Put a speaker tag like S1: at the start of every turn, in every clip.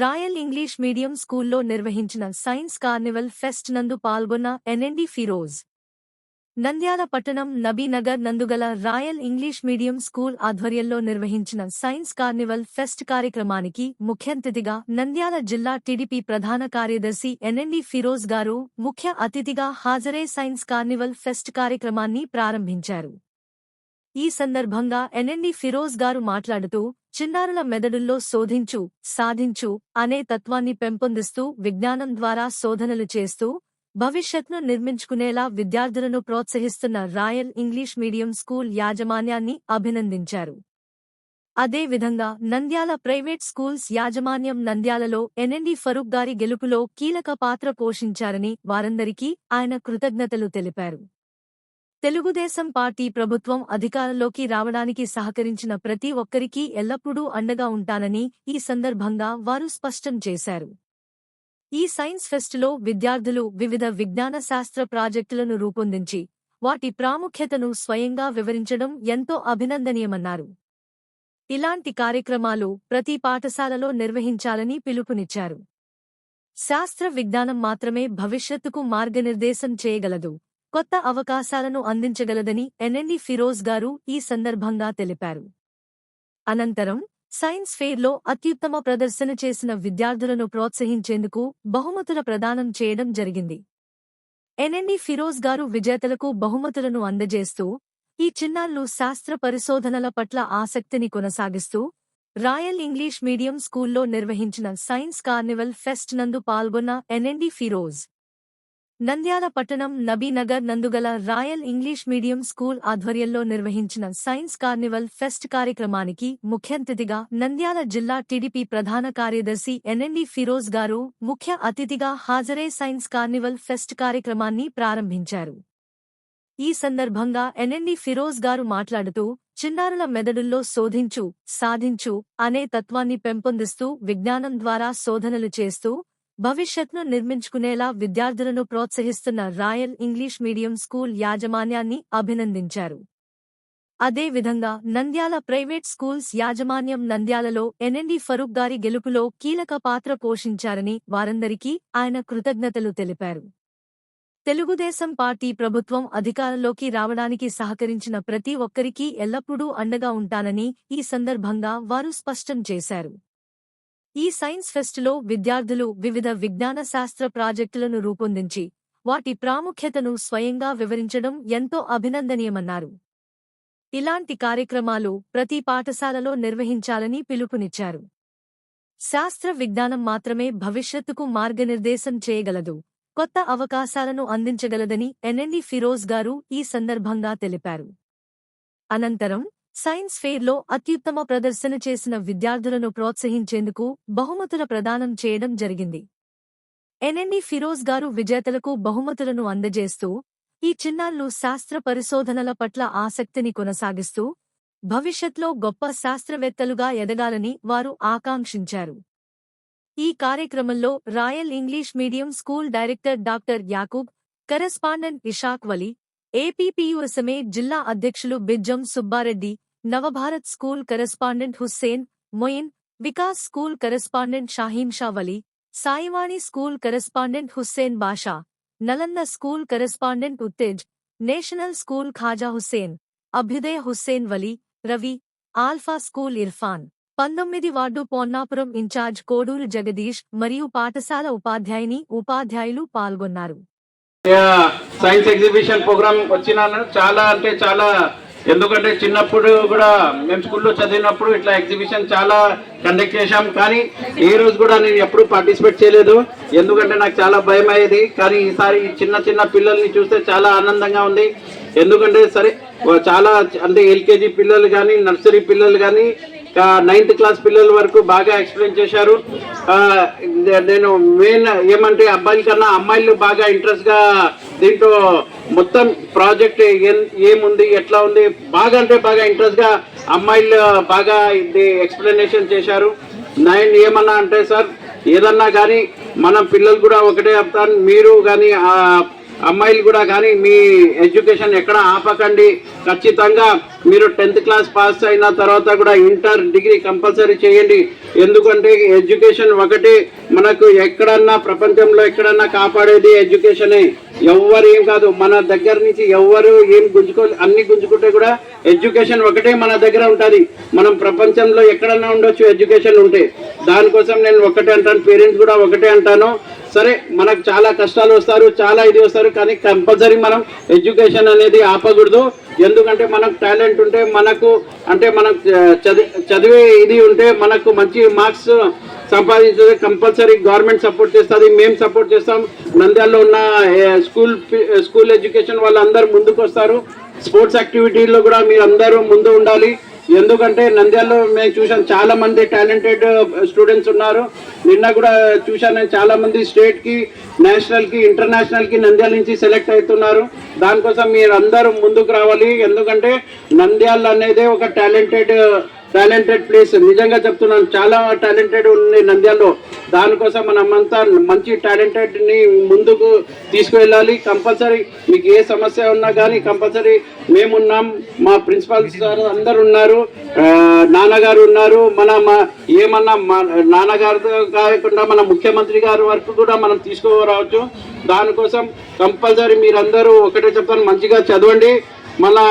S1: Royal English medium స్కూల్లో నిర్వహించిన science Carnival pest నందు పాల్గొన్న ఎన్ఎండి ఫిరోజ్. నంద్యాల పట్టణం నబీనగర్ నందుగల రాయల్ ఇంగ్లీష్ మీడియం స్కూల్ ఆధ్వర్యంలో నిర్వహించిన సైన్స్ కార్నివల్ ఫెస్ట్ కార్యక్రమానికి ముఖ్యంతిథిగా నంద్యాల జిల్లా టీడీపీ ప్రధాన కార్యదర్శి ఎన్ఎండి ఫిరోజ్ గారు ముఖ్య అతిథిగా హాజరై సైన్స్ కార్నివల్ ఫెస్ట్ కార్యక్రమాన్ని ప్రారంభించారు. ఈ సందర్భంగా ఎన్ఎండి ఫిరోజ్ గారు మాట్లాడుతూ చిన్నారుల మెదడుల్లో శోధించు సాధించు అనే తత్వాన్ని పెంపొందిస్తూ విజ్ఞానం ద్వారా శోధనలు చేస్తూ భవిష్యత్ను నిర్మించుకునేలా విద్యార్థులను ప్రోత్సహిస్తున్న రాయల్ ఇంగ్లీష్ మీడియం స్కూల్ యాజమాన్యాన్ని అభినందించారు. అదేవిధంగా నంద్యాల ప్రైవేట్ స్కూల్స్ యాజమాన్యం నంద్యాలలో ఎన్ఎండి ఫరూక్ గారి గెలుపులో కీలక పాత్ర పోషించారని వారందరికీ ఆయన కృతజ్ఞతలు తెలిపారు. తెలుగుదేశం పార్టీ ప్రభుత్వం అధికారంలోకి రావడానికి సహకరించిన ప్రతి ఒక్కరికీ ఎల్లప్పుడూ అండగా ఉంటానని ఈ సందర్భంగా వారు స్పష్టం చేశారు. ఈ సైన్స్ ఫెస్టులో విద్యార్థులు వివిధ విజ్ఞాన శాస్త్ర ప్రాజెక్టులను రూపొందించి వాటి ప్రాముఖ్యతను స్వయంగా వివరించడం ఎంతో అభినందనీయమన్నారు. ఇలాంటి కార్యక్రమాలు ప్రతి పాఠశాలలో నిర్వహించాలని పిలుపునిచ్చారు. శాస్త్ర విజ్ఞానం మాత్రమే భవిష్యత్తుకు మార్గనిర్దేశం చేయగలదు కొత్త అవకాశాలను అందించగలదని ఎన్ఎండి ఫిరోజ్ గారు ఈ సందర్భంగా తెలిపారు. అనంతరం సైన్స్ ఫెయిర్లో అత్యుత్తమ ప్రదర్శన చేసిన విద్యార్థులను ప్రోత్సహించేందుకు బహుమతుల ప్రదానం చేయడం జరిగింది. ఎన్ఎండి ఫిరోజ్ గారు విజేతలకు బహుమతులను అందజేస్తూ ఈ చిన్నారులు శాస్త్ర పరిశోధనల పట్ల ఆసక్తిని కొనసాగిస్తూ రాయల్ ఇంగ్లీష్ మీడియం స్కూల్లో నిర్వహించిన సైన్స్ కార్నివల్ ఫెస్ట్ నందు పాల్గొన్న N M D Firoz Nandyal పట్టణం నబీనగర్ నందుగల రాయల్ ఇంగ్లీష్ మీడియం స్కూల్ ఆధ్వర్యంలో నిర్వహించిన సైన్స్ కార్నివల్ ఫెస్ట్ కార్యక్రమానికి ముఖ్యంతిథిగా నంద్యాల జిల్లా టీడీపీ ప్రధాన కార్యదర్శి ఎన్ఎండి ఫిరోజ్ గారు ముఖ్య అతిథిగా హాజరై సైన్స్ కార్నివల్ ఫెస్ట్ కార్యక్రమాన్ని ప్రారంభించారు. ఈ సందర్భంగా ఎన్ఎండి ఫిరోజ్ గారు మాట్లాడుతూ చిన్నారుల మెదడుల్లో శోధించు సాధించు అనే తత్వాన్ని పెంపొందిస్తూ విజ్ఞానం ద్వారా శోధనలు చేస్తూ భవిష్యత్ను నిర్మించుకునేలా విద్యార్థులను ప్రోత్సహిస్తున్న రాయల్ ఇంగ్లీష్ మీడియం స్కూల్ యాజమాన్యాన్ని అభినందించారు. అదేవిధంగా నంద్యాల ప్రైవేట్ స్కూల్స్ యాజమాన్యం నంద్యాలలో ఎన్ఎండి ఫరూక్ గారి గెలుపులో కీలక పాత్ర పోషించారని వారందరికీ ఆయన కృతజ్ఞతలు తెలిపారు. తెలుగుదేశం పార్టీ ప్రభుత్వం అధికారంలోకి రావడానికి సహకరించిన ప్రతి ఒక్కరికీ ఎల్లప్పుడూ అండగా ఉంటానని ఈ సందర్భంగా వారు స్పష్టం చేశారు. ఈ సైన్స్ ఫెస్టులో విద్యార్థులు వివిధ విజ్ఞాన శాస్త్ర ప్రాజెక్టులను రూపొందించి వాటి ప్రాముఖ్యతను స్వయంగా వివరించడం ఎంతో అభినందనీయమన్నారు. ఇలాంటి కార్యక్రమాలు ప్రతి పాఠశాలలో నిర్వహించాలని పిలుపునిచ్చారు. శాస్త్ర విజ్ఞానం మాత్రమే భవిష్యత్తుకు మార్గనిర్దేశం చేయగలదు కొత్త అవకాశాలను అందించగలదని ఎన్ఎన్డి ఫిరోజ్ గారు ఈ సందర్భంగా తెలిపారు. అనంతరం సైన్స్ ఫెయిర్లో అత్యుత్తమ ప్రదర్శన చేసిన విద్యార్థులను ప్రోత్సహించేందుకు బహుమతుల ప్రదానం చేయడం జరిగింది. ఎన్ఎండి ఫిరోజ్ గారు విజేతలకు బహుమతులను అందజేస్తూ ఈ చిన్నారులు శాస్త్ర పరిశోధనల పట్ల ఆసక్తిని కొనసాగిస్తూ భవిష్యత్లో గొప్ప శాస్త్రవేత్తలుగా ఎదగాలని వారు ఆకాంక్షించారు. ఈ కార్యక్రమంలో royal English medium school director doctor Yakub correspondent Ishaq Vali APPUSMA జిల్లా అధ్యక్షులు Bijjam Subbareddy Navabharat school correspondent Hussain Moin Vikas school correspondent Shaheen Shavali Saivani school correspondent Hussain Basha Nalanda school correspondent Uttej national school Khaja Hussain Abhyudaya Hussain Vali Ravi alpha school Irfan పంతొమ్మిది ward Ponnapuram in charge Koduru Jagadish మరియు పాఠశాల ఉపాధ్యాయుని ఉపాధ్యాయులు పాల్గొన్నారు.
S2: Science exhibition programme వచ్చినాను. చాలా అంటే చాలా ఎందుకంటే చిన్నప్పుడు కూడా మేము స్కూల్లో చదివినప్పుడు ఇట్లా ఎగ్జిబిషన్ చాలా కండక్ట్ చేశాం. కానీ ఏ రోజు కూడా నేను ఎప్పుడు పార్టిసిపేట్ చేయలేదు. ఎందుకంటే నాకు చాలా భయం అయ్యేది. కానీ ఈసారి చిన్న చిన్న పిల్లల్ని చూస్తే చాలా ఆనందంగా ఉంది. ఎందుకంటే సరే చాలా అంటే ఎల్కేజీ పిల్లలు కానీ నర్సరీ పిల్లలు కానీ నైన్త్ క్లాస్ పిల్లల వరకు బాగా ఎక్స్ప్లెయిన్ చేశారు. నేను మెయిన్ ఏమంటే అబ్బాయిల కన్నా అమ్మాయిలు బాగా ఇంట్రెస్ట్గా దీంట్లో మొత్తం ప్రాజెక్ట్ ఏం- ఏముంది ఎట్లా ఉంది బాగా అంటే బాగా ఇంట్రెస్ట్గా అమ్మాయిలు బాగా ఇది ఎక్స్ప్లెనేషన్ చేశారు. నేను ఏమన్నా అంటే సార్ ఏదన్నా కానీ మన పిల్లలు కూడా ఒకటే చెప్తాను మీరు కానీ అమ్మాయిలు కూడా కానీ మీ ఎడ్యుకేషన్ ఎక్కడ ఆపకండి. ఖచ్చితంగా మీరు టెన్త్ క్లాస్ పాస్ అయిన తర్వాత కూడా ఇంటర్ డిగ్రీ కంపల్సరీ చేయండి. ఎందుకంటే ఎడ్యుకేషన్ ఒకటి. మనకు ఎక్కడన్నా ప్రపంచంలో ఎక్కడన్నా కాపాడేది ఎడ్యుకేషనే. ఎవ్వరు ఏం కాదు. మన దగ్గర నుంచి ఎవ్వరు ఏం గుంజుకో అన్ని గుంజుకుంటే కూడా ఎడ్యుకేషన్ ఒకటే మన దగ్గర ఉంటుంది. మనం ప్రపంచంలో ఎక్కడన్నా ఉండొచ్చు ఎడ్యుకేషన్ ఉంటే. దానికోసం నేను ఒకటే అంటాను. పేరెంట్స్ కూడా ఒకటే అంటాను. సరే మనకు చాలా కష్టాలు వస్తారు చాలా ఇది వస్తారు కానీ కంపల్సరీ మనం ఎడ్యుకేషన్ అనేది ఆపకూడదు. ఎందుకంటే మనకు టాలెంట్ ఉంటే మనకు అంటే మనం చది చదివే ఇది ఉంటే మనకు మంచి మార్క్స్ సంపాదించే కంపల్సరీ గవర్నమెంట్ సపోర్ట్ చేస్తుంది మేము సపోర్ట్ చేస్తాం. నంద్యాలలో ఉన్న స్కూల్ స్కూల్ ఎడ్యుకేషన్ వాళ్ళందరూ ముందుకు వస్తారు స్పోర్ట్స్ యాక్టివిటీలో కూడా మీరు అందరూ ముందు ఉండాలి. ఎందుకంటే నంద్యాలలో మేము చూసాం చాలా మంది టాలెంటెడ్ స్టూడెంట్స్ uh, ఉన్నారు. నిన్న కూడా చూశాను నేను చాలా మంది స్టేట్కి నేషనల్కి ఇంటర్నేషనల్కి నంద్యాల నుంచి సెలెక్ట్ అవుతున్నారు. దానికోసం మీరు అందరూ ముందుకు రావాలి. ఎందుకంటే నంద్యాల అనేది ఒక టాలెంటెడ్ టాలెంటెడ్ ప్లేస్ నిజంగా చెప్తున్నాను చాలా టాలెంటెడ్ ఉంది నంద్యాలలో. దానికోసం మనమంతా మంచి టాలెంటెడ్ని ముందుకు తీసుకువెళ్ళాలి. కంపల్సరీ మీకు ఏ సమస్య ఉన్నా కానీ కంపల్సరీ మేమున్నాం. మా ప్రిన్సిపాల్ సార్ అందరు ఉన్నారు. నాన్నగారు ఉన్నారు. మన మా ఏమన్నా మా నాన్నగారితో కాకుండా మన ముఖ్యమంత్రి గారి వరకు కూడా మనం తీసుకురావచ్చు. దానికోసం కంపల్సరీ మీరందరూ ఒకటే చెప్తాను మంచిగా చదవండి. మళ్ళా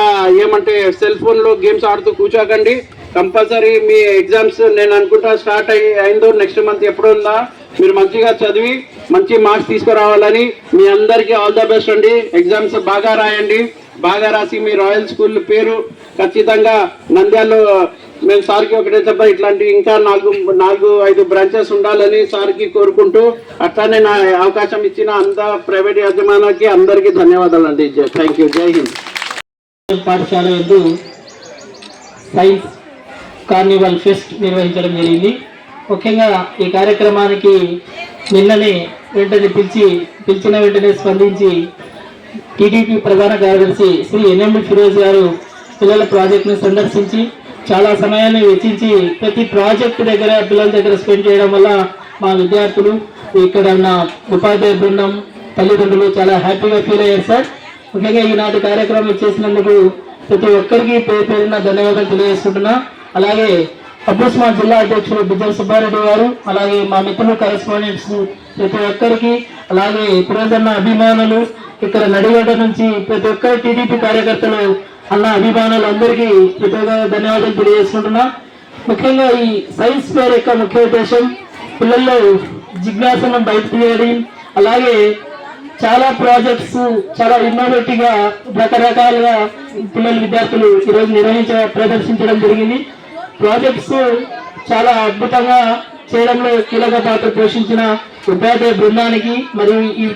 S2: ఏమంటే సెల్ ఫోన్లో గేమ్స్ ఆడుతూ కూర్చోకండి. కంపల్సరీ మీ ఎగ్జామ్స్ నేను అనుకుంటా స్టార్ట్ అయ్యి అయిందో నెక్స్ట్ మంత్ ఎప్పుడు ఉందా? మీరు మంచిగా చదివి మంచి మార్క్స్ తీసుకురావాలని మీ అందరికీ ఆల్ ద బెస్ట్ అండి. ఎగ్జామ్స్ బాగా రాయండి. బాగా రాసి మీ రాయల్ స్కూల్ పేరు ఖచ్చితంగా నంద్యాలలో మేము సార్కి ఒకటే చెప్ప ఇట్లాంటి ఇంకా నాలుగు నాలుగు ఐదు బ్రాంచెస్ ఉండాలని సార్కి కోరుకుంటూ అట్లానే నా అవకాశం ఇచ్చిన అంత ప్రైవేట్ యజమానికి అందరికీ ధన్యవాదాలు అండి. Thank you. జై హింద్.
S3: పాఠశాల సైన్స్ కార్నివల్ ఫెస్ట్ నిర్వహించడం జరిగింది. ముఖ్యంగా ఈ కార్యక్రమానికి నిన్ననే వెంటనే పిలిచి పిలిచిన వెంటనే స్పందించి టీడీపీ ప్రధాన కార్యదర్శి శ్రీ ఎన్ఎండి ఫిరోజ్ గారు పిల్లల ప్రాజెక్టును సందర్శించి చాలా సమయాన్ని వెచ్చించి ప్రతి ప్రాజెక్టు దగ్గర పిల్లల దగ్గర స్పెండ్ చేయడం వల్ల మా విద్యార్థులు ఇక్కడ ఉన్న ఉపాధ్యాయ బృందం తల్లిదండ్రులు చాలా హ్యాపీగా ఫీల్ అయ్యారు సార్. ముఖ్యంగా ఈనాటి కార్యక్రమం చేసినందుకు ప్రతి ఒక్కరికి పేరు పేరున ధన్యవాదాలు తెలియజేసుకుంటున్నా. అలాగే అబ్బుస్మాన్ జిల్లా అధ్యక్షులు బిజ్జల సుబ్బారెడ్డి గారు అలాగే మా మిత్రులు కరెస్పాండెంట్స్ ప్రతి ఒక్కరికి అలాగే పురాతన అభిమానులు ఇక్కడ నడిగడ్డ నుంచి ప్రతి ఒక్కరి టీడీపీ కార్యకర్తలు అన్న అభిమానులు అందరికీ ప్రతి ధన్యవాదాలు తెలియజేసుకుంటున్నా. ముఖ్యంగా ఈ సైన్స్ ఫేర్ యొక్క ముఖ్య ఉద్దేశం పిల్లల్లో జిజ్ఞాసను బయట తీయడం అలాగే చాలా ప్రాజెక్ట్స్ చాలా ఇన్నోవేటివ్గా రకరకాలుగా పిల్లల విద్యార్థులు ఈరోజు నిర్వహించ ప్రదర్శించడం జరిగింది. ప్రాజెక్ట్స్ చాలా అద్భుతంగా చేయడంలో కీలక పాత్ర పోషించిన ఉపాధ్యాయ బృందానికి మరియు ఈ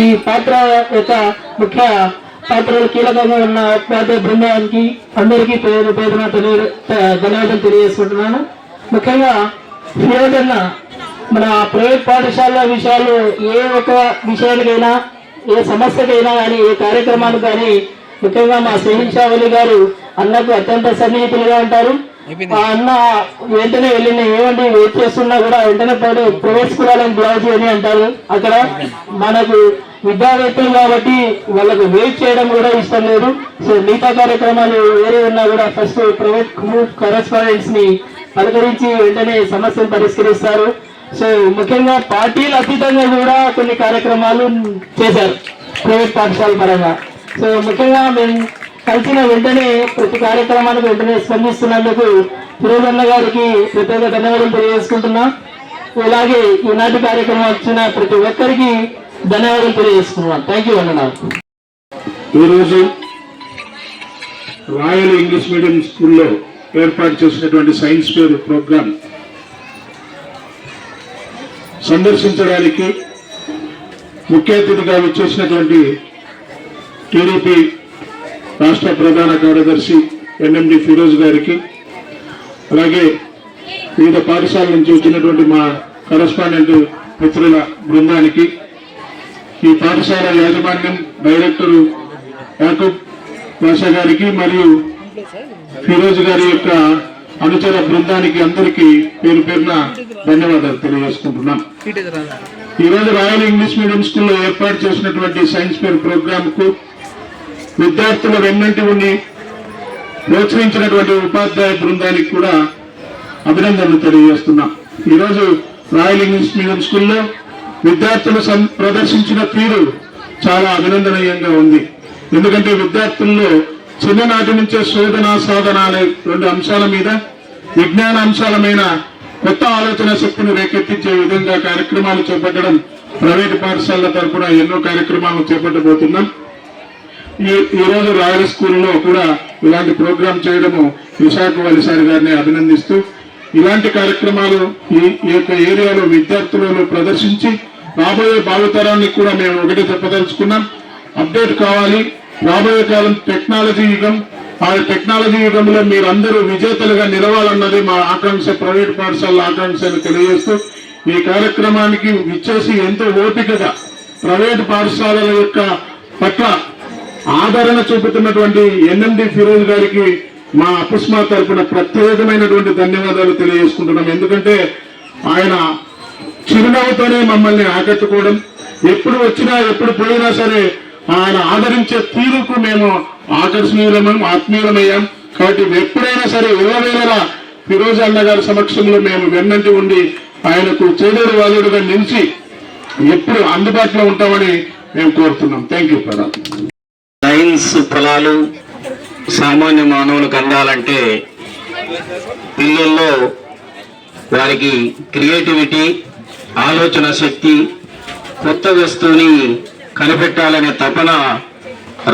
S3: ఈ పాత్ర యొక్క ముఖ్య పాత్రలు కీలకంగా ఉన్న ఉపాధ్యాయ బృందానికి అందరికీ పేరు పేరున తెలియ ధన్యవాదాలు తెలియజేసుకుంటున్నాను. ముఖ్యంగా ఫిరోజన్న మన ప్రైవేట్ పాఠశాల విషయాలు ఏ ఒక విషయానికైనా ఏ సమస్యకైనా కానీ ఏ కార్యక్రమానికి కానీ ముఖ్యంగా మా సెహిన్ గారు అన్నకు అత్యంత సన్నిహితులుగా ఉంటారు. అన్న వెంటనే వెళ్ళిన ఏమంటే ఏమండి వెయిట్ చేస్తున్నా కూడా వెంటనే పోయి ప్రైవేట్ స్కూల్ వాళ్ళని బ్లౌజ్ అని అంటారు. అక్కడ మనకు విద్యావేత్తలు కాబట్టి వాళ్ళకు వెయిట్ చేయడం కూడా ఇష్టం లేదు. సో మిగతా కార్యక్రమాలు వేరే ఉన్నా కూడా ఫస్ట్ ప్రైవేట్ కరెస్పాండెంట్స్ని పలకరించి వెంటనే సమస్యను పరిష్కరిస్తారు. సో ముఖ్యంగా పార్టీలు అతీతంగా కూడా కొన్ని కార్యక్రమాలు చేశారు. ప్రైవేట్ పాఠశాల పరంగా. సో ముఖ్యంగా మేము కలిసిన వెంటనే ప్రతి కార్యక్రమానికి వెంటనే స్పందిస్తున్నందుకు ఫిరోజన్న గారికి ప్రత్యేక ధన్యవాదాలు తెలియజేసుకుంటున్నాం. అలాగే ఈనాటి కార్యక్రమం వచ్చిన ప్రతి ఒక్కరికి ధన్యవాదాలు తెలియజేసుకున్నాం థ్యాంక్ యూ అన్న
S4: ఈరోజు రాయల్ ఇంగ్లీష్ మీడియం స్కూల్లో ఏర్పాటు చేసినటువంటి సైన్స్ ఫేర్ ప్రోగ్రాం సందర్శించడానికి ముఖ్య అతిథిగా వచ్చేసినటువంటి టీడీపీ రాష్ట్ర ప్రధాన కార్యదర్శి ఎన్ఎండి ఫిరోజ్ గారికి అలాగే వివిధ పాఠశాల నుంచి వచ్చినటువంటి మా కరస్పాండెంట్ మిత్రుల బృందానికి ఈ పాఠశాల యాజమాన్యం డైరెక్టరు యాకూబ్ భాషా గారికి మరియు ఫిరోజ్ గారి యొక్క అనుచర బృందానికి అందరికీ పేరు పేరున ధన్యవాదాలు తెలియజేసుకుంటున్నాం. ఈ రోజు రాయల్ ఇంగ్లీష్ మీడియం స్కూల్లో ఏర్పాటు చేసినటువంటి సైన్స్ ఫేర్ ప్రోగ్రామ్కు విద్యార్థుల వెన్నంటి ఉండి ప్రోత్సహించినటువంటి ఉపాధ్యాయ బృందానికి కూడా అభినందనలు తెలియజేస్తున్నాం. ఈరోజు రాయల్ ఇంగ్లీష్ మీడియం స్కూల్లో విద్యార్థులు ప్రదర్శించిన తీరు చాలా అభినందనీయంగా ఉంది. ఎందుకంటే విద్యార్థుల్లో చిన్ననాటి నుంచే శోధన సాధన అనే రెండు అంశాల మీద విజ్ఞాన అంశాలమైన కొత్త ఆలోచన శక్తిని రేకెత్తించే విధంగా కార్యక్రమాలు చేపట్టడం ప్రైవేటు పాఠశాలల తరపున ఎన్నో కార్యక్రమాలు చేపట్టబోతున్నాం. ఈ ఈ రోజు రాయల్ స్కూల్లో కూడా ఇలాంటి ప్రోగ్రాం చేయడము విశాఖ వలిసారి గారిని అభినందిస్తూ ఇలాంటి కార్యక్రమాలు ఈ ఈ యొక్క ఏరియాలో విద్యార్థులలో ప్రదర్శించి రాబోయే భావితరానికి కూడా మేము ఒకటి చెప్పదలుచుకున్నాం. అప్డేట్ కావాలి. రాబోయే కాలం టెక్నాలజీ యుగం. ఆ టెక్నాలజీ యుగంలో మీరందరూ విజేతలుగా నిలవాలన్నది మా ఆకాంక్ష ప్రైవేట్ పాఠశాల ఆకాంక్షను తెలియజేస్తూ ఈ కార్యక్రమానికి విచ్చేసి ఎంతో ఓపికగా ప్రైవేట్ పాఠశాలల యొక్క పట్ల ఆదరణ చూపుతున్నటువంటి ఎన్ఎండి ఫిరోజ్ గారికి మా అపుస్మా తరపున ప్రత్యేకమైనటువంటి ధన్యవాదాలు తెలియజేసుకుంటున్నాం. ఎందుకంటే ఆయన చిరునవ్వుతోనే మమ్మల్ని ఆకట్టుకోవడం ఎప్పుడు వచ్చినా ఎప్పుడు పోయినా సరే ఆయన ఆదరించే తీరుకు మేము ఆకర్షణీయులమం ఆత్మీయులమయ్యాం. కాబట్టి ఎప్పుడైనా సరే ఇళ్ళవేళలా ఫిరోజ్ అన్న గారి సమక్షంలో మేము వెన్నంటి ఉండి ఆయనకు చేదోడు వాదుడుగా నిలిచి ఎప్పుడు అందుబాటులో ఉంటామని మేము కోరుతున్నాం. థ్యాంక్ యూ ప్రధాన్
S5: సైన్స్ ఫలాలు సామాన్య మానవులకు అందాలంటే పిల్లల్లో వారికి క్రియేటివిటీ ఆలోచన శక్తి కొత్త వస్తువుని కనిపెట్టాలనే తపన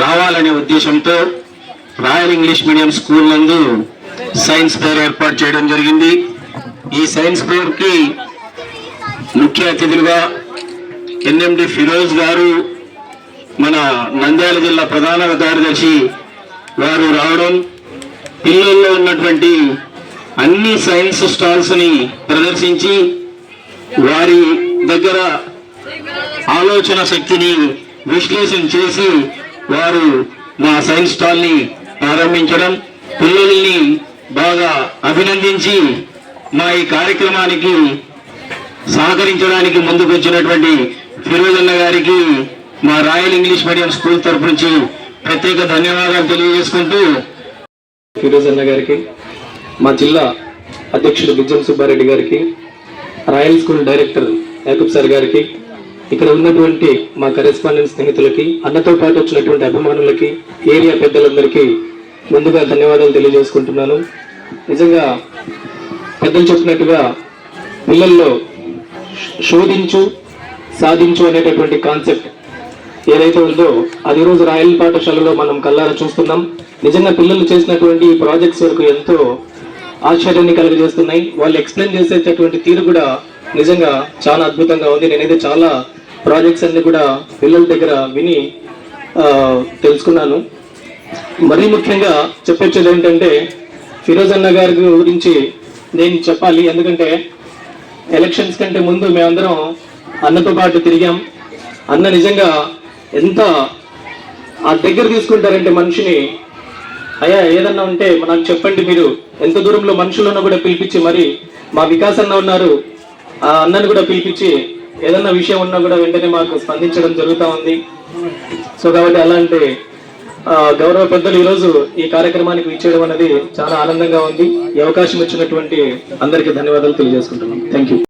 S5: రావాలనే ఉద్దేశంతో రాయల్ ఇంగ్లీష్ మీడియం స్కూల్ నందు సైన్స్ ఫేర్ ఏర్పాటు చేయడం జరిగింది. ఈ సైన్స్ ఫేర్కి ముఖ్య అతిథులుగా ఎన్ఎండి ఫిరోజ్ గారు మన నంద్యాల జిల్లా ప్రధాన కార్యదర్శి వారు రావడం పిల్లల్లో ఉన్నటువంటి అన్ని సైన్స్ స్టాల్స్ని ప్రదర్శించి వారి దగ్గర ఆలోచన శక్తిని విశ్లేషణ చేసి వారు మా సైన్స్ స్టాల్ని ప్రారంభించడం పిల్లల్ని బాగా అభినందించి మా ఈ కార్యక్రమానికి సహకరించడానికి ముందుకు వచ్చినటువంటి ఫిరోజన్న గారికి మా రాయల్ ఇంగ్లీష్ మీడియం స్కూల్ తరపు నుంచి ప్రత్యేక ధన్యవాదాలు తెలియజేసుకుంటూ
S6: ఫిరోజ్ అన్న గారికి మా జిల్లా అధ్యక్షుడు బిజ్జం సుబ్బారెడ్డి గారికి royal school director Yakub sir గారికి ఇక్కడ ఉన్నటువంటి మా కరెస్పాండెంట్ స్నేహితులకి అన్నతో పాటు వచ్చినటువంటి అభిమానులకి ఏరియా పెద్దలందరికీ ముందుగా ధన్యవాదాలు తెలియజేసుకుంటున్నాను. నిజంగా పెద్దలు చెప్పినట్టుగా పిల్లల్లో శోధించు సాధించు అనేటటువంటి కాన్సెప్ట్ ఏదైతే ఉందో అది రోజు రాయల్ పాఠశాలలో మనం కల్లారా చూస్తున్నాం. నిజంగా పిల్లలు చేసినటువంటి ఈ ప్రాజెక్ట్స్ వరకు ఎంతో ఆశ్చర్యాన్ని కలుగజేస్తున్నాయి. వాళ్ళు ఎక్స్ప్లెయిన్ చేసేటటువంటి తీరు కూడా నిజంగా చాలా అద్భుతంగా ఉంది. నేనైతే చాలా ప్రాజెక్ట్స్ అన్ని కూడా పిల్లల దగ్గర విని తెలుసుకున్నాను. మరీ ముఖ్యంగా చెప్పొచ్చేది ఏంటంటే ఫిరోజ్ అన్న గారి గురించి నేను చెప్పాలి. ఎందుకంటే ఎలక్షన్స్ కంటే ముందు మేమందరం అన్నతో పాటు తిరిగాం. అన్న నిజంగా ఎంత ఆ దగ్గర తీసుకుంటారంటే మనిషిని అయ్యా ఏదన్నా ఉంటే నాకు చెప్పండి మీరు. ఎంత దూరంలో మనుషులను కూడా పిలిపించి మరి మా వికాస్ అన్న ఉన్నారు. ఆ అన్నను కూడా పిలిపించి ఏదన్నా విషయం ఉన్నా కూడా వెంటనే మాకు స్పందించడం జరుగుతూ ఉంది. సో కాబట్టి అలాంటి గౌరవ పెద్దలు ఈరోజు ఈ కార్యక్రమానికి ఇచ్చేయడం అనేది చాలా ఆనందంగా ఉంది. ఈ అవకాశం ఇచ్చినటువంటి అందరికీ ధన్యవాదాలు తెలియజేసుకుంటున్నాం. Thank you